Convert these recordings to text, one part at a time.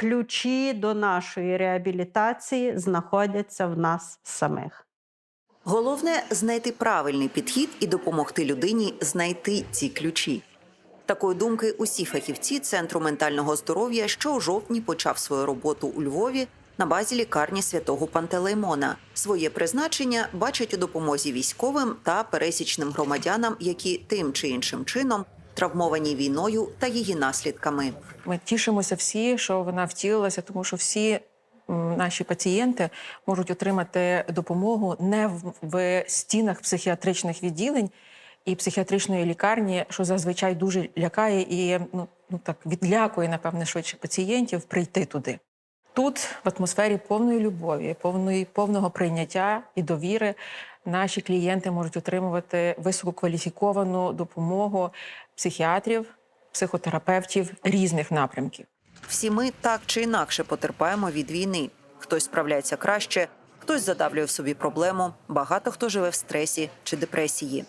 ключі до нашої реабілітації знаходяться в нас самих. Головне знайти правильний підхід і допомогти людині знайти ці ключі. Такої думки усі фахівці Центру ментального здоров'я, що у жовтні почав свою роботу у Львові на базі лікарні святого Пантелеймона. Своє призначення бачать у допомозі військовим та пересічним громадянам, які тим чи іншим чином травмовані війною та її наслідками. Ми тішимося всі, що вона втілилася, тому що всі наші пацієнти можуть отримати допомогу не в, стінах психіатричних відділень і психіатричної лікарні, що зазвичай дуже лякає і ну, ну так відлякує, напевне, швидше пацієнтів прийти туди. Тут, в атмосфері повної любові, повної, повного прийняття і довіри, наші клієнти можуть отримувати висококваліфіковану допомогу психіатрів, психотерапевтів різних напрямків. Всі ми так чи інакше потерпаємо від війни. Хтось справляється краще, хтось задавлює в собі проблему. Багато хто живе в стресі чи депресії.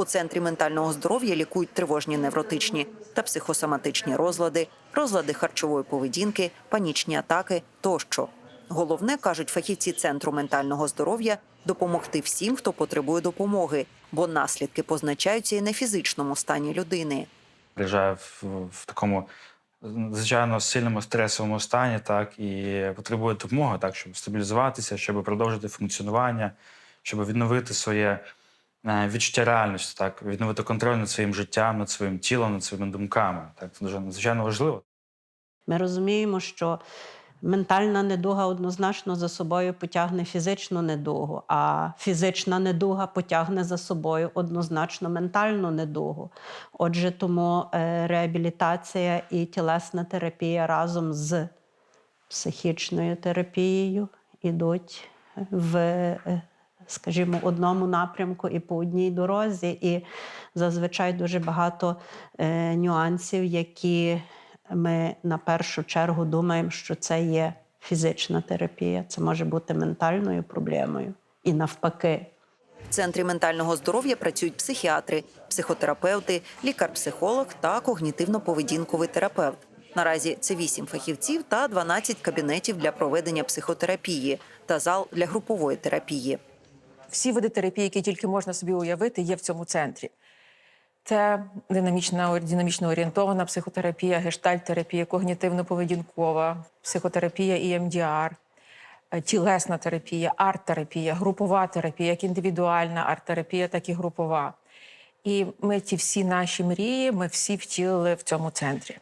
У центрі ментального здоров'я лікують тривожні невротичні та психосоматичні розлади, розлади харчової поведінки, панічні атаки тощо. Головне кажуть фахівці центру ментального здоров'я допомогти всім, хто потребує допомоги, бо наслідки позначаються і на фізичному стані людини. приїжджає в, в такому звичайно сильному стресовому стані, так і потребує допомоги, так, щоб стабілізуватися, щоб продовжити функціонування, щоб відновити своє відчуття реальності, так, відновити контроль над своїм життям, над своїм тілом, над своїми думками. Так, це дуже надзвичайно важливо. Ми розуміємо, що ментальна недуга однозначно за собою потягне фізичну недугу, а фізична недуга потягне за собою однозначно ментальну недугу. Отже, тому е, реабілітація і тілесна терапія разом з психічною терапією ідуть в, е, скажімо, одному напрямку і по одній дорозі. І зазвичай дуже багато е, нюансів, які ми на першу чергу думаємо, що це є фізична терапія, це може бути ментальною проблемою. І навпаки, В центрі ментального здоров'я працюють психіатри, психотерапевти, лікар-психолог та когнітивно-поведінковий терапевт. Наразі це 8 фахівців та 12 кабінетів для проведення психотерапії та зал для групової терапії. Всі види терапії, які тільки можна собі уявити, є в цьому центрі. Це динамічна, динамічно орієнтована психотерапія, гештальт-терапія, когнітивно-поведінкова, психотерапія EMDR, е, тілесна терапія, арт-терапія, групова терапія, як індивідуальна арт-терапія, так і групова. І ми ті всі наші мрії, ми всі втілили в цьому центрі.